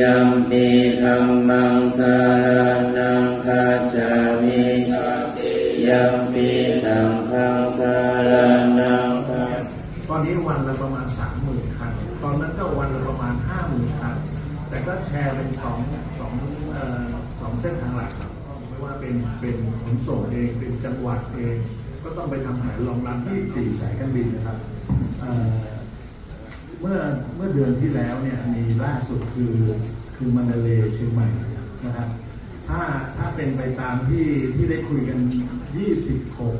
ยัมปิธัมมังสารนังคาจามิยัมปิสังฆังสารนังคาตอนนี้วันละประมาณสามหมื่นคันตอนนั้นก็วันละประมาณห้าหมื่นคันแต่ก็แชร์เป็นสองสองเอ่อสองเส้นทางหลักครับไม่ว่าเป็นเป็นขนส่งเองเป็นจังหวัดเอง ก็ต้องไปทำแผนรองรับที่สี่สายการบินนะครับเอ่อ มื่อเมื่อเดือนที่แล้วเนี่ยมีล่าสุดคือคือมันดาเลเชียงใหม่นะครับถ้าถ้าเป็นไปตามที่ที่ได้คุยกัน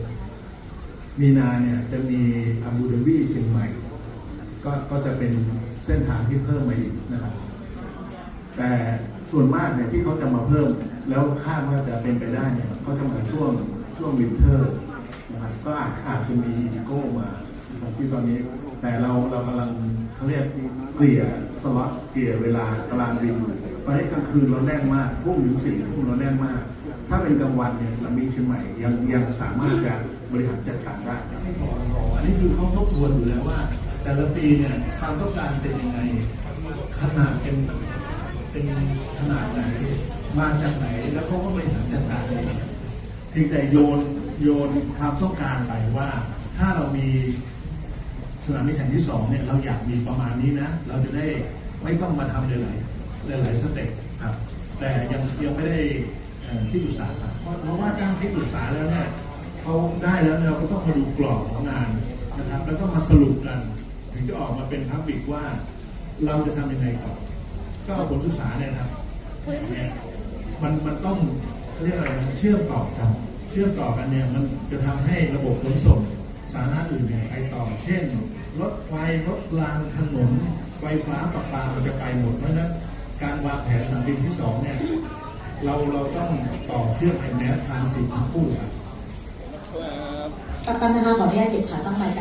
26 มีนาเนี่ยจะมีอาบูดาบีเชียงใหม่ ก็ก็จะเป็นเส้นทางที่เพิ่มมาอีกนะครับ แต่ส่วนมากเนี่ยที่เขาจะมาเพิ่ม แล้วคาดว่าจะเป็นไปได้เนี่ยก็จะมาช่วงช่วงวินเทอร์นะครับก็อาจอาจจะมีอีโก้มา นะครับที่ตอนนี้แต่เราเรากำลังเขาเรียกเกลี่ยสล็อตเกลี่ยเวลากลางบินอยู่ตอนนี้กลางคืนเราแน่นมากพวกถึงสี่ทุ่มเราแน่นมาก ถ้าเป็นกลางวันเนี่ยสนามบินเชียงใหม่ยังยังสามารถจะบริหารจัดการได้ครับอันนี้คือเขาทบทวนอยู่แล้วว่า แต่ละปีเนี่ยความต้องการเป็นยังไงขนาดเป็นเป็นขนาดไหนมาจากไหนแล้วเขาก็บริหารจัดการเองเพียงแต่โยนโยนความต้องการไปว่า ถ้าเรามี สนามบินแห่งที่สองเนี่ยเราอยากมีประมาณนี้นะ เราจะได้ไม่ต้องมาทำหลายๆหลายสเต็ปครับ แต่ยังยังไม่ได้ที่ปรึกษาครับเพราะเพราะว่าจ้างที่ปรึกษาแล้วเนี่ยเขาได้แล้วเราก็ต้องมาดูกรอบของงานนะครับ แล้วก็มาสรุปกัน ถึงจะออกมาเป็นพับบิกว่า เราจะทำยังไงก่อนก็เอาผลศึกษาเนี่ยนะครับเนี่ยมันมันต้องเรียกอะไรนะเชื่อมต่อกันเชื่อมต่อกันเนี่ยมันจะทำให้ระบบขนส่งาธาระอื่นเนี่ยไปต่อ เช่น รถไฟรถรางถนนไฟฟ้าประปามันจะไปหมดเพราะฉะนั้นการวางแผนสนามบินที่สองเนี่ยเราเราต้องต่อเชื่อมเป็นแนวทางสี่ทั้งคู่ครับ กัปตันนะคะขออนุญาตเก็บขาตั้งไมค์